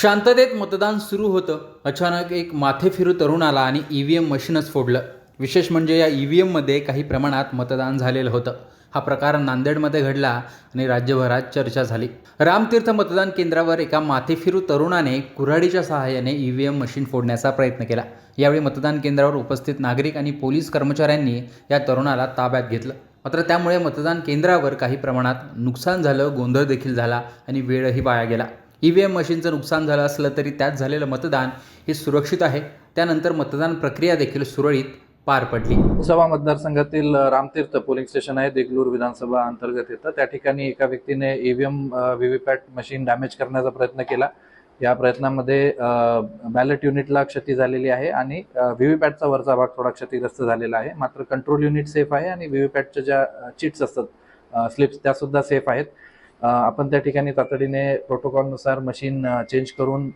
शांततेत मतदान सुरू होतं. अचानक एक माथेफिरू तरुण आला आणि ई व्ही एम मशीनच फोडलं. विशेष म्हणजे या ई व्ही एममध्ये काही प्रमाणात मतदान झालेलं होतं. हा प्रकार नांदेडमध्ये घडला आणि राज्यभरात चर्चा झाली. रामतीर्थ मतदान केंद्रावर एका माथेफिरू तरुणाने कुऱ्हाडीच्या सहाय्याने ई व्ही एम मशीन फोडण्याचा प्रयत्न केला. यावेळी मतदान केंद्रावर उपस्थित नागरिक आणि पोलीस कर्मचाऱ्यांनी या तरुणाला ताब्यात घेतलं. मात्र त्यामुळे मतदान केंद्रावर काही प्रमाणात नुकसान झालं गोंधळ देखील झाला आणि वेळही वाया गेला. ई व्ही एम मशीनचं नुकसान झालं असलं तरी त्यात झालेलं मतदान हे सुरक्षित आहे. त्यानंतर मतदान प्रक्रिया देखील सुरळीत पार पडली. लोकसभा मतदारसंघातील रामतीर्थ पोलिंग स्टेशन आहे देगलूर विधानसभा अंतर्गत येतं. त्या ठिकाणी एका व्यक्तीने ईव्हीएम व्हीव्हीपॅट मशीन डॅमेज करण्याचा प्रयत्न केला. या प्रयत्नामध्ये बॅलेट युनिटला क्षती झालेली आहे आणि व्हीव्हीपॅटचा वरचा भाग थोडा क्षतिग्रस्त झालेला आहे. मात्र कंट्रोल युनिट सेफ आहे आणि व्हीव्हीपॅटच्या ज्या चिट्स असतात स्लिप्स त्यासुद्धा सेफ आहेत. आपण त्या ठिकाणी तातडीने प्रोटोकॉलनुसार मशीन चेंज करून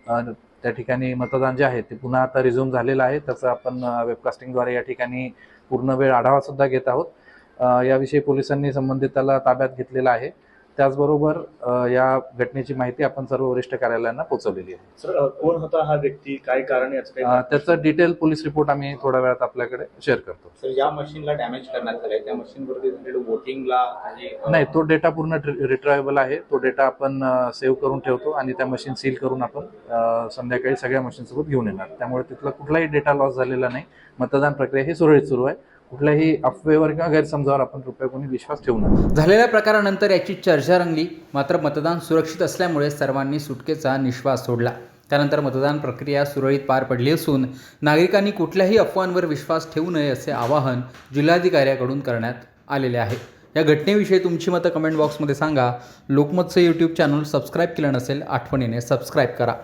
त्या ठिकाणी मतदान जे आहे ते पुन्हा आता रिझ्यूम झालेलं आहे. त्याचं आपण वेबकास्टिंगद्वारे या ठिकाणी पूर्ण वेळ आढावा सुद्धा घेत आहोत. याविषयी पोलिसांनी संबंधिताला ताब्यात घेतलेला आहे. त्याचबरोबर या घटनेची माहिती आपण सर्व वरिष्ठ कार्यालयांना पोहोचवलेली आहे. सर कोण होता हा व्यक्ती? काय कारण याचं त्याचं डिटेल पोलीस रिपोर्ट आम्ही थोड्या वेळात आपल्याकडे शेअर करतो. सर ज्या मशीनला डॅमेज करण्यात आलंय. त्या मशीनवरती वोटिंगला अ, नाही तो डेटा पूर्ण रिट्रायबल आहे. तो डेटा आपण सेव्ह करून ठेवतो आणि त्या मशीन सील करून आपण संध्याकाळी सगळ्या मशीन सोबत घेऊन येणार. त्यामुळे तिथला कुठलाही डेटा लॉस झालेला नाही. मतदान प्रक्रिया ही सुरळीत सुरू आहे. कुठल्याही अफवेवर किंवा गैरसमजावर आपण रुपये कोणी विश्वास ठेवू नये. झालेल्या प्रकारानंतर याची चर्चा रंगली. मात्र मतदान सुरक्षित असल्यामुळे सर्वांनी सुटकेचा निश्वास सोडला. त्यानंतर मतदान प्रक्रिया सुरळीत पार पडली असून नागरिकांनी कुठल्याही अफवांवर विश्वास ठेवू नये असे आवाहन जिल्हाधिकाऱ्याकडून करण्यात आलेले आहे. या घटनेविषयी तुमची मतं कमेंट बॉक्समध्ये सांगा. लोकमतचं यूट्यूब चॅनल सबस्क्राईब केलं नसेल आठवणीने सबस्क्राईब करा.